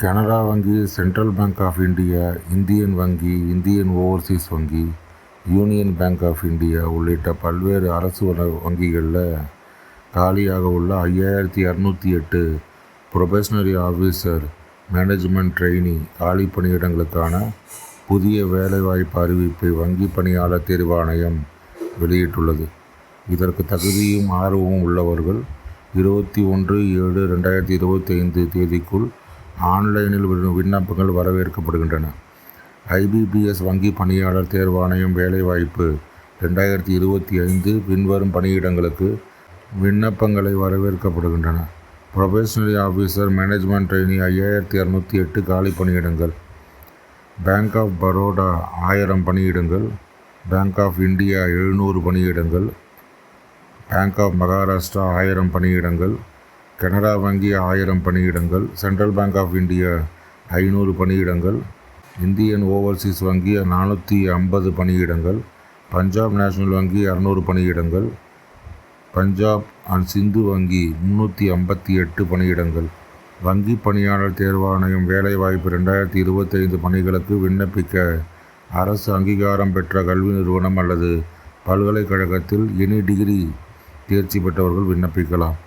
கனரா வங்கி Central Bank of India Indian வங்கி Indian Overseas வங்கி யூனியன் பேங்க் ஆஃப் இந்தியா உள்ளிட்ட பல்வேறு அரசு வங்கிகளில் காலியாக உள்ள ஐயாயிரத்தி இரநூத்தி எட்டு ப்ரொபேஷனரி ஆஃபீஸர் மேனேஜ்மெண்ட் ட்ரெயினி காலி பணியிடங்களுக்கான புதிய வேலைவாய்ப்பு அறிவிப்பை வங்கி பணியாளர் தேர்வாணையம் வெளியிட்டுள்ளது. இதற்கு தகுதியும் ஆர்வமும் உள்ளவர்கள் இருபத்தி ஒன்று ஏழு ரெண்டாயிரத்தி இருபத்தைந்து தேதிக்குள் ஆன்லைனில் விண்ணப்பங்கள் வரவேற்கப்படுகின்றன. ஐபிபிஎஸ் வங்கி பணியாளர் தேர்வாணையம் வேலைவாய்ப்பு ரெண்டாயிரத்தி இருபத்தி ஐந்து பின்வரும் பணியிடங்களுக்கு விண்ணப்பங்களை வரவேற்கப்படுகின்றன. ப்ரொபேஷனரி ஆஃபீஸர் மேனேஜ்மெண்ட் ட்ரெயினி ஐயாயிரத்தி இரநூத்தி எட்டு காலி பணியிடங்கள். பேங்க் ஆஃப் பரோடா ஆயிரம் பணியிடங்கள். பேங்க் ஆஃப் இந்தியா எழுநூறு பணியிடங்கள். பேங்க் ஆஃப் மகாராஷ்டிரா ஆயிரம் பணியிடங்கள். கனரா வங்கி ஆயிரம் பணியிடங்கள் சென்ட்ரல் பேங்க் ஆஃப் இந்தியா ஐநூறு பணியிடங்கள் இந்தியன் ஓவர்சீஸ் வங்கி நானூற்றி ஐம்பது பணியிடங்கள் பஞ்சாப் நேஷனல் வங்கி இரநூறு பணியிடங்கள் பஞ்சாப் அண்ட் சிந்து வங்கி முந்நூற்றி ஐம்பத்தி எட்டு பணியிடங்கள். வங்கி பணியாளர் தேர்வாணையம் வேலைவாய்ப்பு ரெண்டாயிரத்தி இருபத்தைந்து பணிகளுக்கு விண்ணப்பிக்க அரசு அங்கீகாரம் பெற்ற கல்வி நிறுவனம் அல்லது பல்கலைக்கழகத்தில் எனி டிகிரி தேர்ச்சி பெற்றவர்கள் விண்ணப்பிக்கலாம்.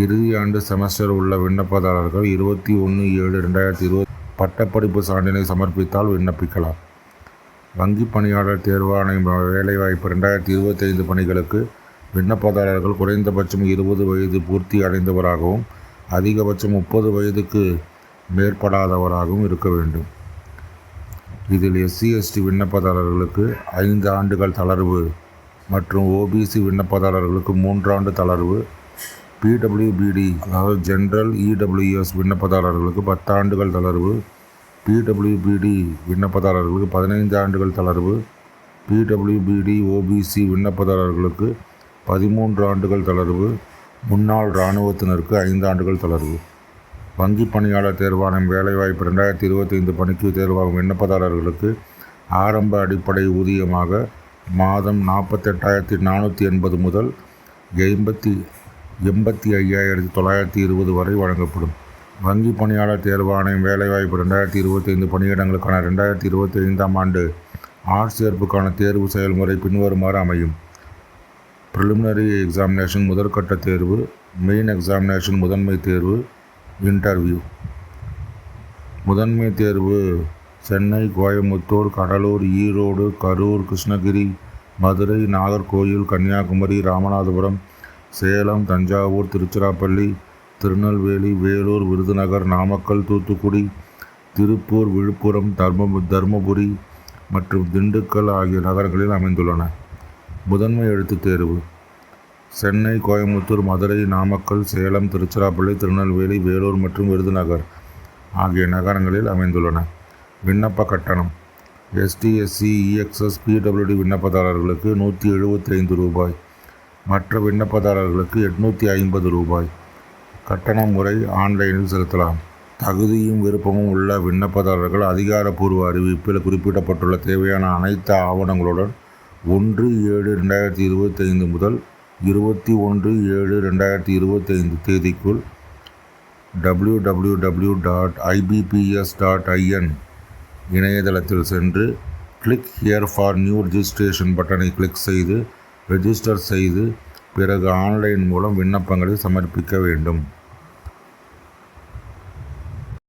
இறுதி ஆண்டு செமஸ்டர் உள்ள விண்ணப்பதாரர்கள் இருபத்தி ஒன்று ஏழு ரெண்டாயிரத்தி இருபது பட்டப்படிப்பு சான்றினை சமர்ப்பித்தால் விண்ணப்பிக்கலாம். வங்கி பணியாளர் தேர்வாணையம் வேலைவாய்ப்பு ரெண்டாயிரத்தி இருபத்தைந்து பணிகளுக்கு விண்ணப்பதாரர்கள் குறைந்தபட்சம் இருபது வயது பூர்த்தி அடைந்தவராகவும் அதிகபட்சம் முப்பது வயதுக்கு மேற்படாதவராகவும் இருக்க வேண்டும். இதில் எஸ்சி எஸ்டி விண்ணப்பதாரர்களுக்கு ஐந்து ஆண்டுகள் தளர்வு மற்றும் ஓபிசி விண்ணப்பதாரர்களுக்கு மூன்றாண்டு தளர்வு பிடபிள்யூபிடி அதாவது ஜென்ரல் இடபிள்யூஎஸ் விண்ணப்பதாரர்களுக்கு பத்தாண்டுகள் தளர்வு. பிடபிள்யூபிடி விண்ணப்பதாரர்களுக்கு பதினைந்து ஆண்டுகள் தளர்வு. பிடபிள்யூபிடி ஓபிசி விண்ணப்பதாரர்களுக்கு பதிமூன்று ஆண்டுகள் தளர்வு. முன்னாள் இராணுவத்தினருக்கு ஐந்து ஆண்டுகள் தளர்வு. வங்கி பணியாளர் தேர்வாணையம் வேலைவாய்ப்பு ரெண்டாயிரத்தி இருபத்தைந்து பணிக்கு தேர்வாகும் விண்ணப்பதாரர்களுக்கு ஆரம்ப அடிப்படை ஊதியமாக மாதம் நாற்பத்தெட்டாயிரத்தி நானூற்றி எண்பது முதல் எண்பத்தி எண்பத்தி ஐயாயிரத்தி தொள்ளாயிரத்தி இருபது வரை வழங்கப்படும். வங்கி பணியாளர் தேர்வாணையம் வேலைவாய்ப்பு ரெண்டாயிரத்தி இருபத்தைந்து பணியிடங்களுக்கான ரெண்டாயிரத்தி இருபத்தி ஐந்தாம் ஆண்டு ஆட்சேர்ப்புக்கான தேர்வு செயல்முறை பின்வருமாறு அமையும். ப்ரிலிமினரி எக்ஸாமினேஷன் முதற்கட்ட தேர்வு மெயின் எக்ஸாமினேஷன் முதன்மை தேர்வு இன்டர்வியூ முதன்மை தேர்வு சென்னை கோயம்புத்தூர் கடலூர் ஈரோடு கரூர் கிருஷ்ணகிரி மதுரை நாகர்கோயில் கன்னியாகுமரி ராமநாதபுரம் சேலம் தஞ்சாவூர் திருச்சிராப்பள்ளி திருநெல்வேலி வேலூர் விருதுநகர் நாமக்கல் தூத்துக்குடி திருப்பூர் விழுப்புரம் தர்ம தருமபுரி மற்றும் திண்டுக்கல் ஆகிய நகரங்களில் அமைந்துள்ளன. முதன்மை எழுத்துத் தேர்வு. சென்னை கோயம்புத்தூர் மதுரை நாமக்கல் சேலம் திருச்சிராப்பள்ளி திருநெல்வேலி வேலூர் மற்றும் விருதுநகர் ஆகிய நகரங்களில் அமைந்துள்ளன. விண்ணப்ப கட்டணம். எஸ்டிஎஸ்சி இஎக்ஸ்எஸ் பிடபிள்யூடி விண்ணப்பதாரர்களுக்கு நூற்றி எழுபத்தி ஐந்து ரூபாய். மற்ற விண்ணப்பதாரர்களுக்கு எட்நூற்றி ஐம்பது ரூபாய். கட்டண முறை ஆன்லைனில் செலுத்தலாம். தகுதியும் விருப்பமும் உள்ள விண்ணப்பதாரர்கள் அதிகாரப்பூர்வ அறிவிப்பில் குறிப்பிடப்பட்டுள்ள தேவையான அனைத்து ஆவணங்களுடன் ஒன்று ஏழு ரெண்டாயிரத்தி இருபத்தைந்து முதல் இருபத்தி ஒன்று ஏழு ரெண்டாயிரத்தி இருபத்தைந்து தேதிக்குள் W W W dot IBPS dot IN இணையதளத்தில் சென்று click here for new registration பட்டனை கிளிக் செய்து ரெஜிஸ்டர் செய்து பிறகு ஆன்லைன் மூலம் விண்ணப்பங்களை சமர்ப்பிக்க வேண்டும்.